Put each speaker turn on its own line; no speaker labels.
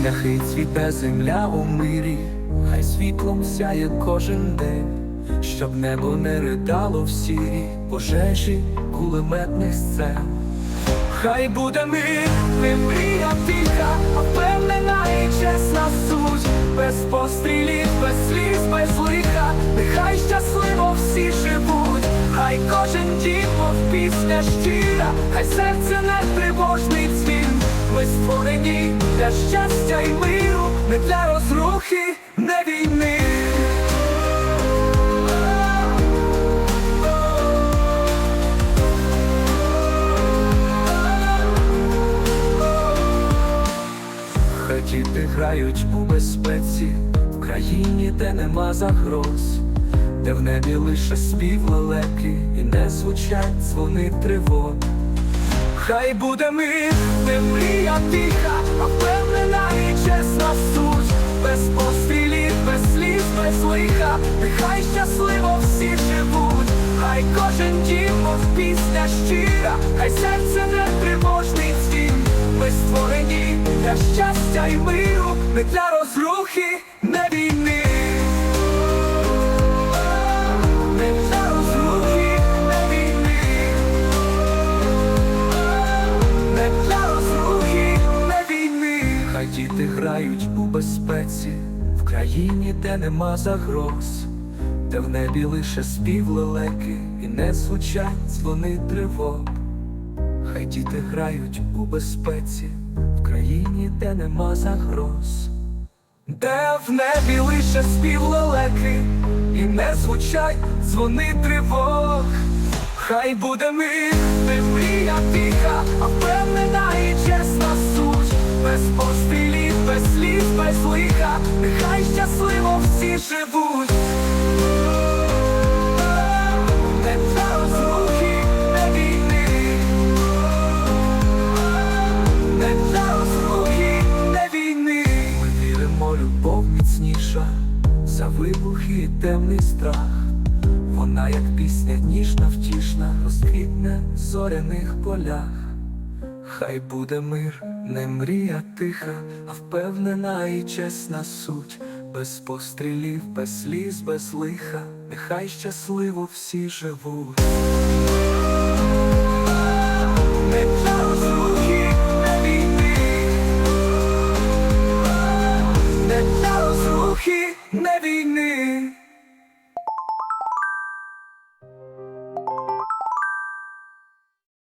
буде земля у мирі, хай світлом сяє кожен день, щоб небо не ридало в сірі. Пожежі кулеметних сцен. Хай буде мир, не мрія тиха, а впевнена і чесна суть, без пострілів, без сліз, без лиха, нехай щасливо всі живуть, хай кожен дім, мов пісня щира, хай серце не тривожний дзвін. Ми створені для щастя і миру, не для розрухи, не війни. Хай діти грають у безпеці, в країні, де нема загроз, де в небі лише спів лелеки і не звучать дзвони тривог. Хай буде мир, не мрія тиха, а впевнена і чесна суть, без пострілів, без сліз, без лиха, нехай щасливо всі живуть, хай кожен дім, мов пісня щира, хай серце не тривожний дзвін. Ми створені для щастя і миру, не для у безпеці, в країні, де нема загроз, де в небі лише спів лелеки і не звучать дзвони тривог. Хай діти грають у безпеці, в країні, де нема загроз, де в небі лише спів лелеки, і не звучать дзвони тривог. Хай буде мир, не мрія тиха, а впевнена живуть. Не для розрухи, не війни. Не для розрухи, не війни. Ми віримо, любов міцніша за вибухи і темний страх. Вона, як пісня ніжна, втішна, розквітне в зоряних полях. Хай буде мир, не мрія тиха, а впевнена і чесна суть, без пострілів, без сліз, без лиха, нехай щасливо всі живуть.